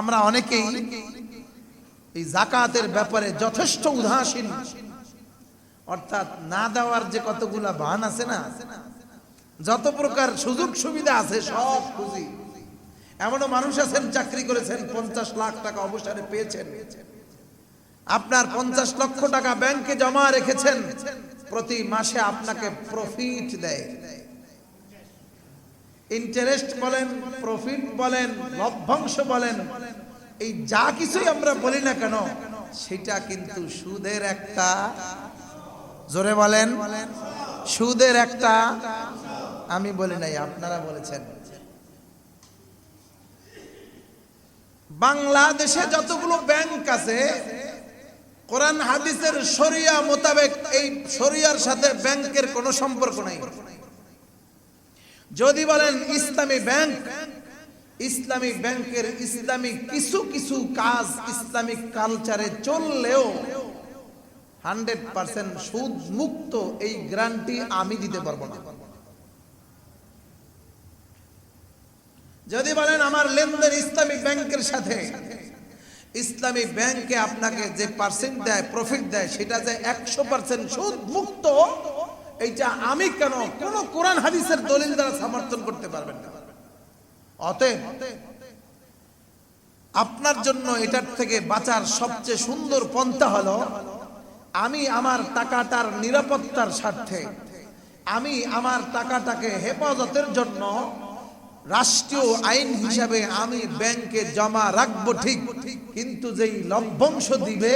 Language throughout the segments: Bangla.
আমরা অনেকেই এই জাকাতের ব্যাপারে যথেষ্ট উদাসীন। অর্থাৎ না দেওয়ার যে কতগুলা বান আছে না, যত প্রকার সুযোগ সুবিধা আছে সব খুঁজি। এমনও মানুষ আছেন, চাকরি করেছেন, পঞ্চাশ লাখ টাকা অবসরে পেয়েছেন। আপনার পঞ্চাশ লক্ষ টাকা ব্যাংকে জমা রেখেছেন, প্রতি মাসে আপনাকে প্রফিট দেয়। ইন্টারেস্ট বলেন প্রফিট বলেন, লভ্যাংশ বলেন, এই যা কিছুই আমরা বলি না কেন, সেটা কিন্তু সুদের একটা, জোরে বলেন, সুদের একটা, আমি বলি নাই, আপনারা বলেছেন। বাংলাদেশে যতগুলো ব্যাংক আছে, কোরআন হাদিসের শরিয়া মোতাবেক এই শরিয়ার সাথে ব্যাংকের কোনো সম্পর্ক নাই। যদি বলেন ইসলামী ব্যাংক, ইসলামী ব্যাংকের ইসলামিক কিছু কিছু কাজ ইসলামিক কালচারে চললেও হান্ড্রেড পার্সেন্ট সুদ মুক্ত এই গ্রান্টি আমি দিতে পারব না। যদি বলেন আমার লেনদেন ইসলামিক ব্যাংকের সাথে, ইসলামী ব্যাংকে আপনাকে যে পার্সেন্ট দেয় প্রফিট দেয়, সেটা যে একশো পার্সেন্ট সুদ মুক্ত এইটা আমি কেন? কোন কোরআন হাদিসের দলিল দ্বারা সমর্থন করতে পারবেন না। অতএব আপনার জন্য এটার থেকে বাঁচার সবচেয়ে সুন্দর পন্থা হলো, আমি আমার টাকাটার নিরাপত্তার স্বার্থে, আমি আমার টাকাটাকে হেফাজতের জন্য রাষ্ট্রীয় আইন হিসাবে আমি ব্যাংকে জমা রাখব ঠিক, কিন্তু যেই লভ্যাংশ দিবে,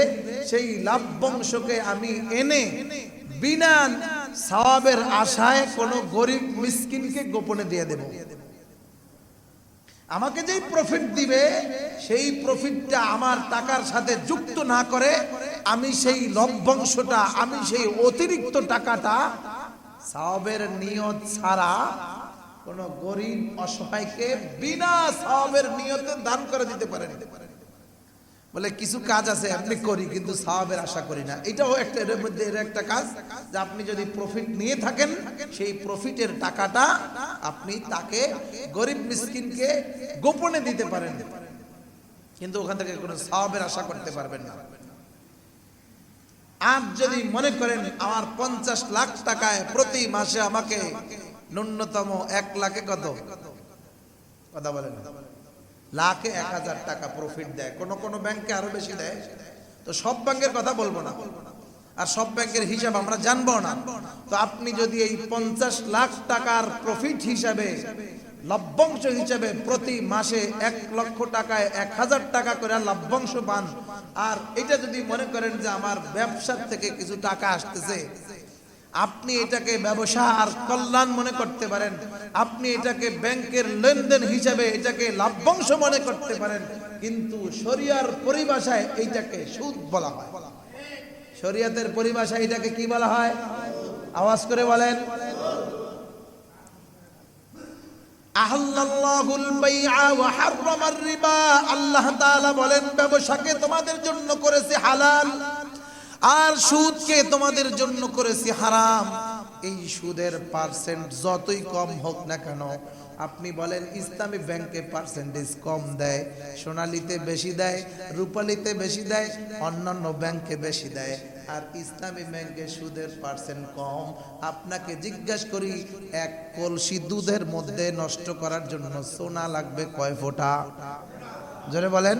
সেই লভ্যাংশকে আমি এনে বিনা সওয়াবের আশায় কোন গরিব মিসকিনকে গোপনে দিয়ে দেব। আমাকে যেই প্রফিট দিবে, সেই প্রফিটটা আমার টাকার সাথে যুক্ত না করে আমি সেই লভ্যাংশটা, আমি সেই অতিরিক্ত টাকাটা সওয়াবের নিয়ত ছাড়া কোন গরিব অসহায়কে বিনা সওয়াবের নিয়তে দান করে দিতে পারেন। বলে, কিছু কাজ আছে এমনি করি, কিন্তু সাহাবের আশা করি না। এটাও একটা, এর মধ্যে এর একটা কাজ, যে আপনি যদি প্রফিট নিয়ে থাকেন, সেই প্রফিটের টাকাটা আপনি তাকে গরিব মিসকিনকে গোপনে দিতে পারেন। কিন্তু ওখান থেকে কোনো সাহাবের আশা করতে পারবেন না। আর যদি মনে করেন, আমার পঞ্চাশ লাখ টাকায় প্রতি মাসে আমাকে ন্যূনতম এক লাখে কত? কথা বলেন। লাখে এক হাজার টাকা প্রফিট দেয়। কোন কোন ব্যাংকে আরও বেশি দেয়। তো সব ব্যাংকের কথা বলব না। আর সব ব্যাংকের হিসাব আমরা জানব না। তো আপনি যদি এই পঞ্চাশ লাখ টাকার প্রফিট হিসাবে, লভ্যাংশ হিসাবে প্রতি মাসে এক লক্ষ টাকায় এক হাজার টাকা করে লভ্যাংশ পান, আর এটা যদি মনে করেন যে আমার ব্যবসার থেকে কিছু টাকা আসতেছে আপনি এটাকে ব্যবসা আর কল্যাণ মনে করতে পারেন। আপনি এটাকে ব্যাংকের লেনদেন হিসাবে এটাকে লাভ্যাংশ মনে করতে পারেন। কিন্তু শরিয়ার পরিভাষায় এইটাকে সুদ বলা হয়। শরিয়াতের পরিভাষায় এটাকে কি বলা হয়? আওয়াজ করে বলেন। আল্লাহ বলেন, ব্যবসাকে তোমাদের জন্য করেছে হালাল। আর সুদকে তোমাদের জন্য করেছি হারাম। এই সুদের পার্সেন্ট যতই কম হোক না কেন, আপনি বলেন ইসলামী ব্যাংকে পার্সেন্টেজ কম দেয়, সোনালিতে বেশি দেয়, রূপালিতে বেশি দেয়, অন্যান্য ব্যাংকে বেশি দেয়, আর ইসলামী ব্যাংকে সুদের পার্সেন্ট কম, আপনাকে জিজ্ঞাসা করি, এক কলসি দুধের মধ্যে নষ্ট করার জন্য সোনা লাগবে কয় ফোঁটা? জোরে বলেন।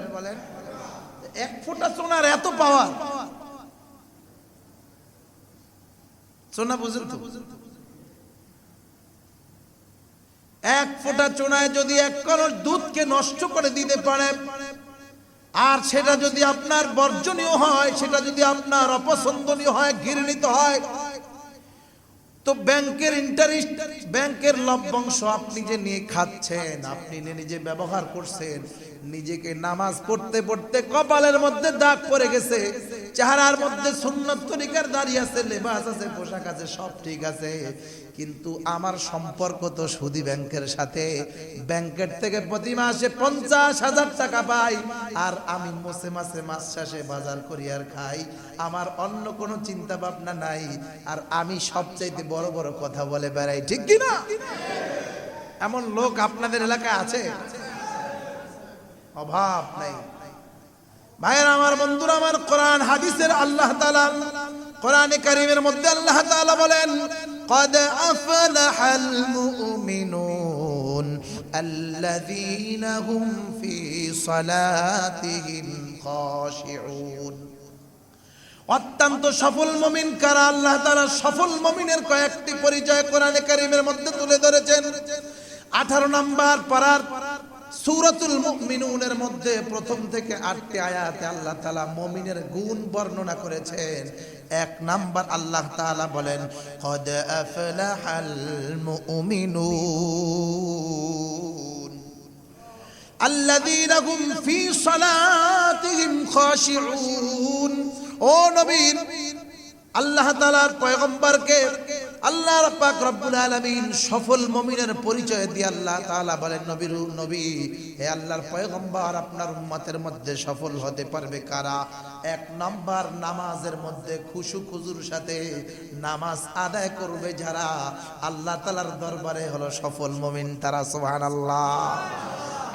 এক ফোঁটা সোনার এত পাওয়ার সোনা বুঝুন তো। এক ফোঁটা চোনায় যদি এক কলস দুধকে নষ্ট করে দিতে পারে, আর সেটা যদি আপনার বর্জনীয় হয়, সেটা যদি আপনার অপছন্দনীয় হয়, ঘৃণিত হয়, তো ব্যাংকের ইন্টারেস্ট ব্যাংকের লভ্যাংশ আপনি যে নিয়ে খাচ্ছেন, আপনি নিজে ব্যবহার করছেন, নিজেকে নামাজ পড়তে পড়তে কপালের মধ্যে দাগ পড়ে গেছে চেহারার মধ্যে সুন্নত তরিকার দাঁড়িয়ে আছে, লেবাস আছে, পোশাক আছে, সব ঠিক আছে। কিন্তু আমার সম্পর্ক তো সুদি ব্যাংকের সাথে। ব্যাংকের থেকে প্রতি মাসে পঞ্চাশ হাজার টাকা পাই। আর আমি মাসে মাসে মাস শেষে বাজার করি আর খাই। আমার অন্য কোনো চিন্তা ভাবনা নাই। আর আমি সবচাইতে বড় বড় কথা বলে বেড়াই, ঠিক কিনা এমন লোক আপনাদের এলাকায় আছে? অভাব নাই। ভাইয়ের আমার বন্ধুরা আমার কোরআন হাদিসের আল্লাহ তাআলা কোরআনে কারীমের মধ্যে আল্লাহ তাআলা বলেন قد أفلح المؤمنون الذين هم في صلاتهم خاشعون অত্যন্ত সফল মমিন কারা আল্লাহ তাআলা সফল মমিনের কয়েকটি পরিচয় কোরআনে কারীমের মধ্যে তুলে ধরেছেন আঠারো নাম্বার পারার সুরতুল মুমিনুনের মধ্যে প্রথম থেকে আটটি আয়াতে আল্লাহ তালা মমিনের গুণ বর্ণনা করেছেন। এক নাম্বার আল্লাহ তালা বলেন, কদ আফলাহাল মুমিনুন আল্লাযীনা হুম ফি সালাতিহিম খাশিউন। ও নবী আল্লাহ তাআলার পয়গম্বরকে আল্লাহ পাক রব্বুল আলামিন সফল মুমিনের পরিচয় দিয়ে আল্লাহ তাআলা বলেন, নবীর নবী, হে আল্লাহর পয়গম্বর, আপনার উম্মতের মধ্যে সফল হতে পারবে কারা? এক নাম্বার নামাজের মধ্যে খুশু খুজুর সাথে নামাজ আদায় করবে যারা। আল্লাহ তাআলার দরবারে হলো সফল মমিন তারা, সুবহানাল্লাহ।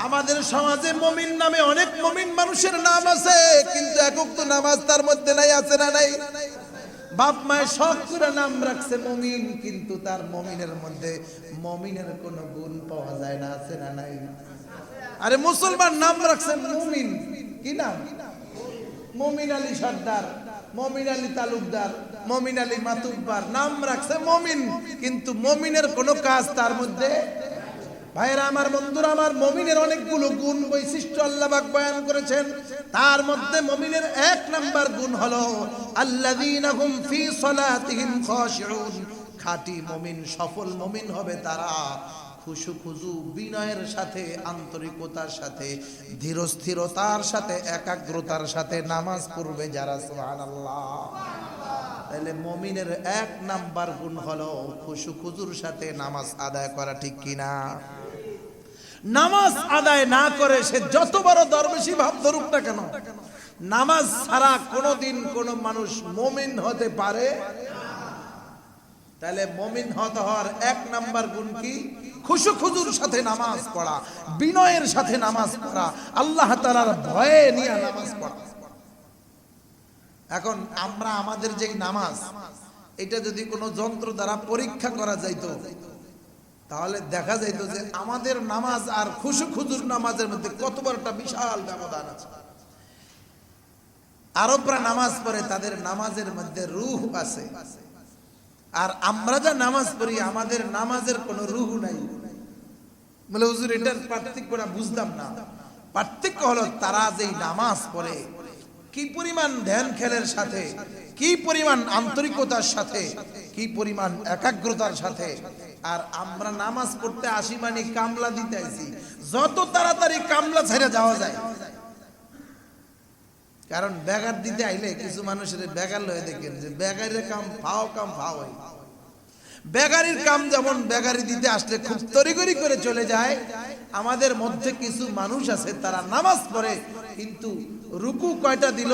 আমাদের সমাজে মমিন নামে অনেক মমিন মানুষের নাম আছে, কিন্তু একক তো নামাজ তার মধ্যে নাই, আছে না নাই? বাপ মায়ের শখ করে নাম রাখছে মমিন, কিন্তু তার মমিনের মধ্যে মমিনের কোনো গুণ পাওয়া যায় না, আছে না নাই? আরে মুসলমান নাম রাখছে মমিন। কি নাম? মমিন আলী সর্দার, মমিন আলী তালুকদার, মমিন আলী মাতুব্বার, নাম রাখছে মমিন, কিন্তু মমিনের কোনো কাজ তার মধ্যে ভাইরা আমার বন্ধুরা, আমার মমিনের অনেকগুলো গুণ বৈশিষ্ট্য আল্লাহ পাক বয়ান করেছেন। তার মধ্যে মমিনের এক নাম্বার গুণ হলো, আল্লাযীনা হুম ফি সালাতিহিম খাশিউন। খাঁটি মমিন, সফল মমিন হবে তারা। খুশু খুজু, বিনয়ের সাথে, আন্তরিকতার সাথে, ধীরস্থিরতার সাথে, একাগ্রতার সাথে নামাজ পড়বে যারা, সুবহানাল্লাহ। তাহলে মমিনের এক নাম্বার গুণ হলো খুশু খুজুর সাথে নামাজ আদায় করা ঠিক কিনা? নামাজ আদায় না করে সে যত বড় দরবেশি ভাব ধরুক না কেন? নামাজ ছাড়া কোনোদিন কোন মানুষ মমিন হতে পারে? তাহলে মমিন হতে হওয়ার এক নাম্বার গুণ কি? খুশু খুজুর সাথে নামাজ পড়া, বিনয়ের সাথে নামাজ পড়া, আল্লাহ তালার ভয়ে নিয়ে নামাজ পড়া। এখন আমরা আমাদের যে নামাজ, এটা যদি কোনো যন্ত্র দ্বারা পরীক্ষা করা যাইতো, তাহলে দেখা যাইত যে আমাদের নামাজ আর খুশু খুজুর নামাজের মধ্যে কত বড় একটা বিশাল ব্যবধান আছে। আরবরা নামাজ পড়ে, তাদের নামাজের মধ্যে রুহ আছে। আর আমরা যা নামাজ পড়ি, আমাদের নামাজের কোনো রুহ নাই। বলে, হুজুর, এটার পার্থক্যটা বুঝতাম না। পার্থক্য হলো, তারা যেই নামাজ পড়ে কি পরিমাণ ধ্যান খেলের সাথে, কি পরিমাণ আন্তরিকতার সাথে, কি পরিমাণ একাগ্রতার সাথে। আর আমরা নামাজ পড়তে আসি মানে কামলা দিতে আইছি। যত তাড়াতাড়ি কামলা ছেড়ে যাওয়া যায়। কারণ বেগার দিতে আইলে কিছু মানুষের বেগার লয়ে দেখেন যে বেগারের কাম ফাও কাম ফাও বেগারির কাম যেমন বেগারি দিতে আসলে খুব তড়িগড়ি করে চলে যায়, আমাদের মধ্যে কিছু মানুষ আছে তারা নামাজ পড়ে, কিন্তু রুকু কয়টা দিল?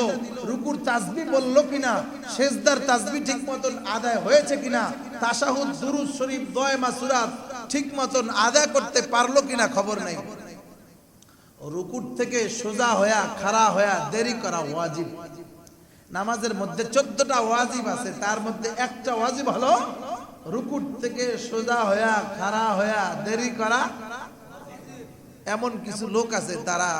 রুকুর তাসবি বলল কিনা? শেষদার তাসবি ঠিক মতন আদায় হয়েছে কিনা? তাসাহুদ, দুরুদ শরীফ, দয় মাসুরাত ঠিক মতন আদায় করতে পারল কিনা খবর নাই। রুকুর থেকে সোজা হয়া, খাড়া হয়া দেরি করা ওয়াজিব। নামাজের মধ্যে চোদ্দটা ওয়াজিব আছে, তার মধ্যে একটা ওয়াজিব হলো, রুকুর থেকে সোজা হয়া, খাড়া হয়া দেরি করা। এমন কিছু লোক আছে, তারা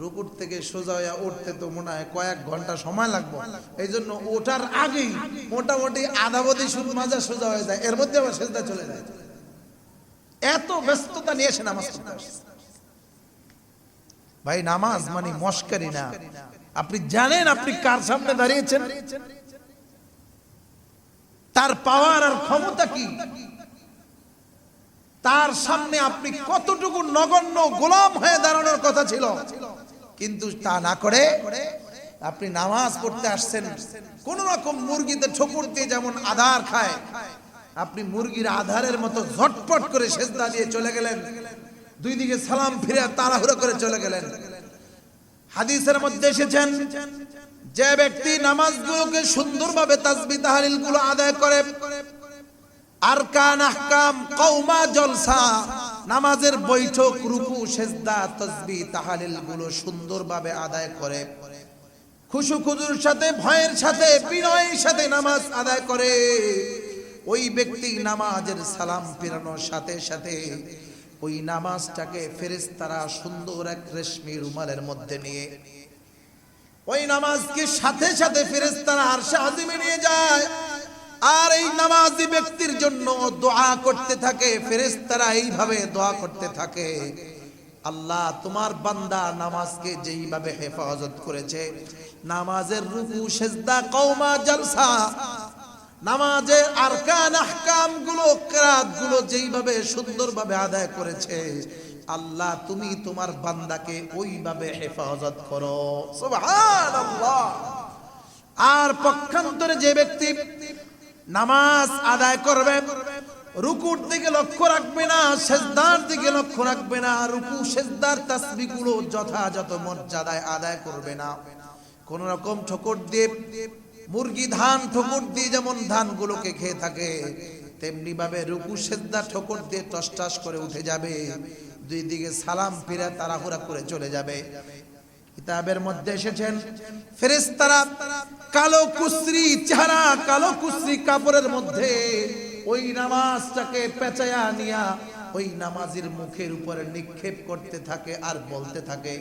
রুকুর থেকে সোজা হয়ে উঠতে তো মনে হয় কয়েক ঘণ্টা সময় লাগবে। এই জন্য ওঠার আগেই মোটামুটি আধাবধি সুর মাজা সোজা হয়ে যায়, এর মধ্যে আবার সেজদা চলে যায়। এত ব্যস্ততা নিয়ে এসে নামাজ ভাই, নামাজ মানে মস্কারি না। আপনি জানেন আপনি কার সামনে দাঁড়িয়েছেন? তার পাওয়ার আর ক্ষমতা কি? তার সামনে আপনি কতটুকু নগণ্য গোলাম হয়ে দাঁড়ানোর কথা ছিল? কিন্তু তা না করে আপনি নামাজ পড়তে আসছেন। কোন রকম মুরগিতে ঠোকর দিয়ে যেমন আধার খায়, আপনি মুরগির আধারের মতো ঝটপট করে সেজদা দিয়ে চলে গেলেন। দুই দিকে সালাম ফিরে তাড়াহুড়ো করে চলে গেলেন। হাদিসের মধ্যে এসেছেন, যে ব্যক্তি নামাজগুলোকে সুন্দরভাবে তাসবি তাহলিলগুলো আদায় করে, আরকান আহকাম কওমা জলসা নামাজের বৈঠক, রুকু, সেজদা তসবি তাহালিলগুলো সুন্দরভাবে আদায় করে। খুশু খুজুর সাথে, ভয়ের সাথে, বিনয়ের সাথে নামাজ আদায় করে। ওই ব্যক্তি নামাজের সালাম ফেরানোর সাথে সাথে ওই নামাজটাকে ফেরেশতারা সুন্দর এক রেশমি রুমালের মধ্যে নিয়ে ওই নামাজকে সাথে সাথে ফেরেশতারা আরশে আজিমে নিয়ে যায়। আর এই নামাজি ব্যক্তির জন্য দোয়া করতে থাকে, ফেরেশতারা এইভাবে দোয়া করতে থাকে। আল্লাহ তোমার বান্দা নামাজকে যেইভাবে হেফাজত করেছে, নামাজের রুকু, সেজদা, কওমা, জলসা, নামাজের আরকান আহকামগুলো কেরাতগুলো যেইভাবে সুন্দরভাবে আদায় করেছে, আল্লাহ তুমি তোমার বান্দাকে ওইভাবে হেফাজত করো। সুবহানাল্লাহ। আর পক্ষান্তরে যে ব্যক্তি নামাজ আদায় করবে রুকুর দিকে লক্ষ্য রাখবে না, সেজদার দিকে লক্ষ্য রাখবে না, রুকু, সেজদার তাসবিগুলো যথাযথ মর্যাদায় আদায় করবে না। কোন রকম ঠোকর দিয়ে, মুরগি ধান ঠোকর দিয়ে যেমন ধানগুলোকে খেয়ে থাকে তেমনি ভাবে রুকু, সেজদা ঠোকর দিয়ে টসটাস করে উঠে যাবে, দুই দিকে সালাম ফিরে তাড়াহুড়া করে চলে যাবে। কিতাবের মধ্যে এসেছেন। ফেরেশতারা কালো কুসরি চেহারা, কালো কুসরি কাপড়ের মধ্যে ওই নামাজটাকে পেঁচায়া নিয়া ওই নামাজের মুখের উপরে নিক্ষেপ করতে থাকে আর বলতে থাকে,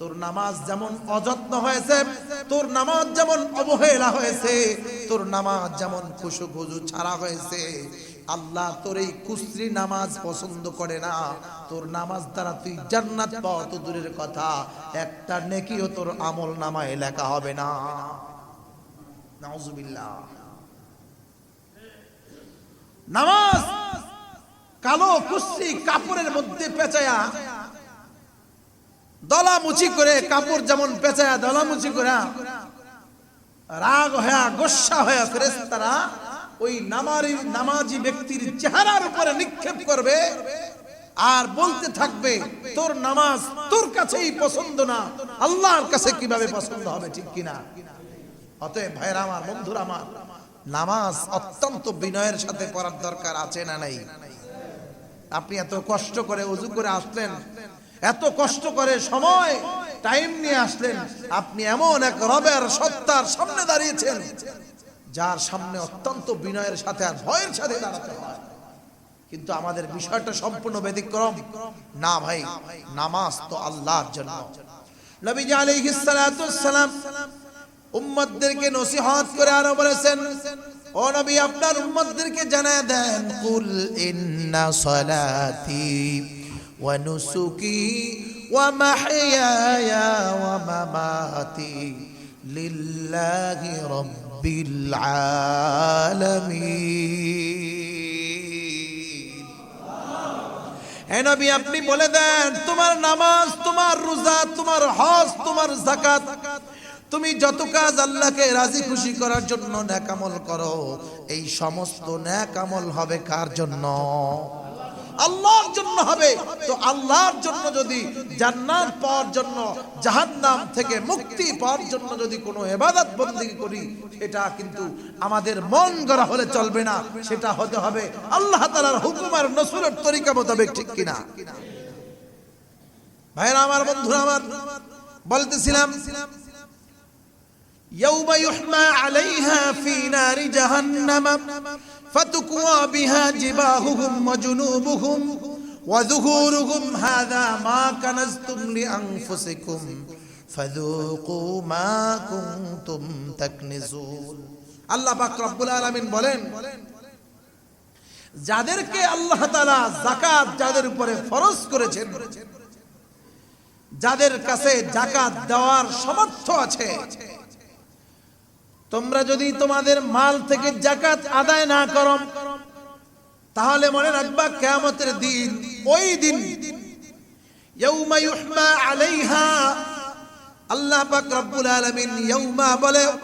তোর নামাজ যেমন অযত্ন হয়েছে, তোর নামাজ যেমন অবহেলা হয়েছে, তোর নামাজ যেমন খুশু খুজু ছাড়া হয়েছে আল্লাহ তোর এই কুসরি নামাজ পছন্দ করে না। তোর নামাজ দ্বারা তুই জান্নাত পাওয়া তো দূরের কথা। একটা নেকিও তোর আমল নামায় লেখা হবে না। নাউজুবিল্লাহ। নামাজ কালো কুসরি কাপড়ের মধ্যে পেঁচায়া দলা দলামুচি করে কাপড় যেমন পেঁচায়া, দলামুচি করে, রাগ হয়া, গোসা হয়া ফেরেস্তারা ওই নামারি নামাজি ব্যক্তির চেহারার উপরে নিক্ষেপ করবে আর বলতে থাকবে, তোর নামাজ তোর কাছেই পছন্দ না। আল্লাহর কাছে কীভাবে পছন্দ হবে, ঠিক কিনা? অতএব ভাইরা আমার, বন্ধুরা আমার, নামাজ অত্যন্ত বিনয়ের সাথে পড়ার দরকার আছে না নাই? আপনি এত কষ্ট করে উজু করে আসলেন, এত কষ্ট করে সময় টাইম নিয়ে আসলেন, আপনি এমন এক রবের সত্তার সামনে দাঁড়িয়েছেন যার সামনে অত্যন্ত বিনয়ের সাথে আর ভয়ের সাথে দাঁড়াতে হয়। কিন্তু আমাদের বিষয়টা সম্পূর্ণ ব্যতিক্রম। না ভাই, নামাজ তো আল্লাহর জন্য। নবীজি আলাইহিস সালাতু সালাম উম্মতদেরকে নসিহত করে আরও বলেছেন, ও নবী, আপনার উম্মতদেরকে জানায় দেন, কুল ইন্না সালাতি ওয়া নুসুকি ওয়া মাহইয়ায়া ওয়া মামাতি লিল্লাহি রাব্বিল আলামিন। হে নবী, আপনি বলে দেন, তোমার নামাজ, তোমার রোজা, তোমার হজ, তোমার যাকাত, তুমি যত কাজ আল্লাহকে রাজি খুশি করার জন্য ন্যাকামল করো, এই সমস্ত ন্যাকামল হবে কার জন্য? আল্লাহর জন্য হবে। তো আল্লাহর জন্য যদি, জান্নাত পাওয়ার জন্য, জাহান্নাম থেকে মুক্তি পাওয়ার জন্য যদি কোনো এবাদত বন্দী করি, সেটা কিন্তু আমাদের মন গড়া হলে চলবে না। সেটা হতে হবে আল্লাহ তাআলার হুকুম আর নসুলের তরিকা মোতাবেক, ঠিক কিনা? ভাইরা আমার, বন্ধুরা আমার, বলতেছিলাম يوم يحمى عليها في نار جهنم فتكوى بها جباههم وجنوبهم وظهورهم هذا ما كنزتم لأنفسكم فذوقوا ما كنتم تكنزون আল্লাহ পাক রব্বুল আলামিন বলেন যাদেরকে আল্লাহ তাআলা যাকাত যাদের উপরে ফরজ করেছেন যাদের কাছে যাকাত দেওয়ার সামর্থ্য আছে তোমরা যদি তোমাদের মাল থেকে জাকাত আদায় না করো, তাহলে মনে রাখবা কেয়ামতের দিন, ওই দিন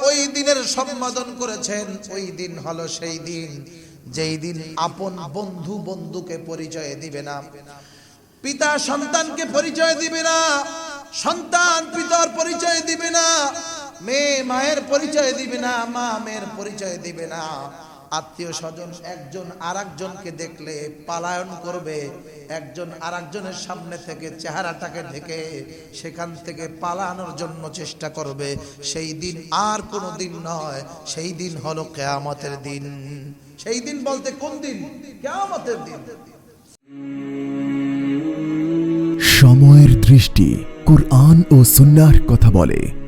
ওই দিনের করেছেন। ওই দিন হলো সেই দিন যেই দিন আপন বন্ধু বন্ধুকে পরিচয় দিবে পিতা সন্তানকে পরিচয় দিবে না, সন্তান পিতার পরিচয় দিবে না মেয়ে মায়ের পরিচয় দিবে না, মা মেয়ের পরিচয় দিবে না। আত্মীয় স্বজন একজন আরেকজনকে দেখলে পালায়ন করবে। একজন আরেকজনের সামনে থেকে চেহারাটাকে ঢেকে সেখান থেকে পালানোর জন্য চেষ্টা করবে। সেই দিন আর কোনো দিন নয়, সেই দিন হলো কেয়ামতের দিন। সেই দিন বলতে কোন দিন? কেয়ামতের দিন। সময়ের দৃষ্টি কোরআন ও সুন্নার কথা বলে।